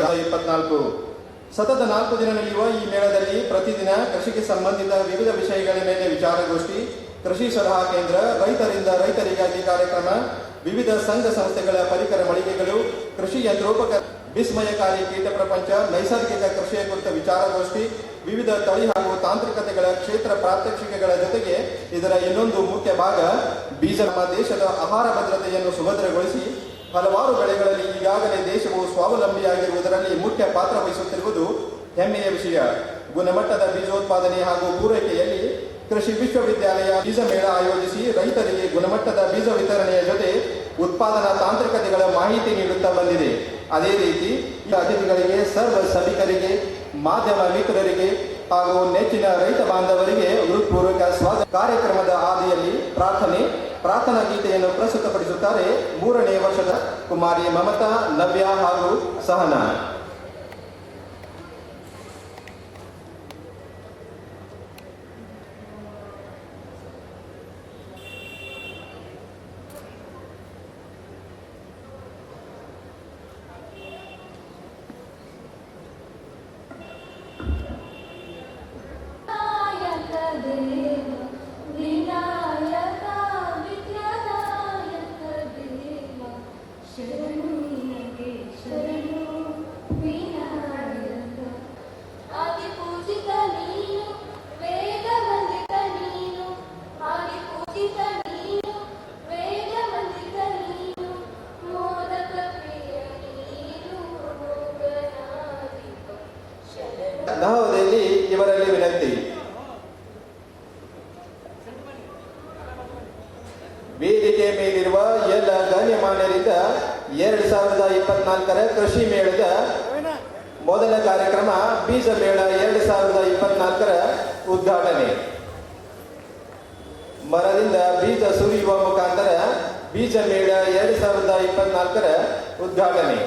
ಸಾವಿರದ ಇಪ್ಪತ್ನಾಲ್ಕು. ಸತತ ನಾಲ್ಕು ದಿನ ನಡೆಯುವ ಈ ಮೇಳದಲ್ಲಿ ಪ್ರತಿದಿನ ಕೃಷಿಗೆ ಸಂಬಂಧಿತ ವಿವಿಧ ವಿಷಯಗಳ ಮೇಲೆ ವಿಚಾರಗೋಷ್ಠಿ, ಕೃಷಿ ಸಲಹಾ ಕೇಂದ್ರ, ರೈತರಿಂದ ರೈತರಿಗಾಗಿ ಕಾರ್ಯಕ್ರಮ, ವಿವಿಧ ಸಂಘ ಸಂಸ್ಥೆಗಳ ಪರಿಕರ ಮಳಿಗೆಗಳು, ಕೃಷಿ ಯಂತ್ರೋಪಕರಣ ವಿಸ್ಮಯಕಾರಿ ಕೀಟ ಪ್ರಪಂಚ, ನೈಸರ್ಗಿಕ ಕೃಷಿಯ ಕುರಿತ ವಿಚಾರಗೋಷ್ಠಿ, ವಿವಿಧ ತಳಿ ಹಾಗೂ ತಾಂತ್ರಿಕತೆಗಳ ಕ್ಷೇತ್ರ ಪ್ರಾತ್ಯಕ್ಷಿಕೆಗಳ ಜೊತೆಗೆ ಇದರ ಇನ್ನೊಂದು ಮುಖ್ಯ ಭಾಗ ಬೀಜ ನಮ್ಮ ದೇಶದ ಆಹಾರ ಭದ್ರತೆಯನ್ನು ಸುಭದ್ರಗೊಳಿಸಿ ಹಲವಾರು ಬೆಳೆಗಳಲ್ಲಿ ಈಗಾಗಲೇ ದೇಶವು ಸ್ವಾವಲಂಬಿಯಾಗಿರುವುದರಲ್ಲಿ ಮುಖ್ಯ ಪಾತ್ರ ವಹಿಸುತ್ತಿರುವುದು ಹೆಮ್ಮೆಯ ವಿಷಯ. ಗುಣಮಟ್ಟದ ಬೀಜೋತ್ಪಾದನೆ ಹಾಗೂ ಪೂರೈಕೆಯಲ್ಲಿ ಕೃಷಿ ವಿಶ್ವವಿದ್ಯಾಲಯ ಬೀಜ ಮೇಳ ಆಯೋಜಿಸಿ ರೈತರಿಗೆ ಗುಣಮಟ್ಟದ ಬೀಜ ವಿತರಣೆಯ ಜೊತೆ ಉತ್ಪಾದನಾ ತಾಂತ್ರಿಕತೆಗಳ ಮಾಹಿತಿ ನೀಡುತ್ತಾ ಬಂದಿದೆ. ಅದೇ ರೀತಿ ಅತಿಥಿಗಳಿಗೆ, ಸರ್ವ ಸಭಿಕರಿಗೆ, ಮಾಧ್ಯಮ ಮಿತ್ರರಿಗೆ ಹಾಗೂ ನೆಚ್ಚಿನ ರೈತ ಬಾಂಧವರಿಗೆ ಹೃತ್ಪೂರ್ವಕ ಸ್ವಾಗತ ಕಾರ್ಯಕ್ರಮದ ಆದಿಯಲ್ಲಿ ಪ್ರಾರ್ಥನೆ, ಪ್ರಾರ್ಥನಾ ಗೀತೆಯನ್ನು ಪ್ರಸ್ತುತಪಡಿಸುತ್ತಾರೆ ಮೂರನೇ ವರ್ಷದ ಕುಮಾರಿ ಮಮತಾ, ನವ್ಯ ಹಾಗೂ ಸಹನಾ. Thank ದೇವ ಶರಣು ನಹೋದಲ್ಲಿ ಇವರಲ್ಲಿ ವಿನಂತಿ. ವೇದಿಕೆ ಮೇಲಿರುವ ಎಲ್ಲ ಗಣ್ಯಮಾನ್ಯರಿಂದ ಎರಡ್ ಸಾವಿರದ ಇಪ್ಪತ್ನಾಲ್ಕರ ಕೃಷಿ ಮೇಳದ ಮೊದಲ ಕಾರ್ಯಕ್ರಮ ಬೀಜ ಮೇಳ ಎರಡ್ ಸಾವಿರದ ಇಪ್ಪತ್ನಾಲ್ಕರ ಉದ್ಘಾಟನೆ. ಮರದಿಂದ ಬೀಜ ಸುರಿಯುವ ಮುಖಾಂತರ ಬೀಜ ಮೇಳ ಎರಡ್ ಸಾವಿರದ ಇಪ್ಪತ್ನಾಲ್ಕರ ಉದ್ಘಾಟನೆ.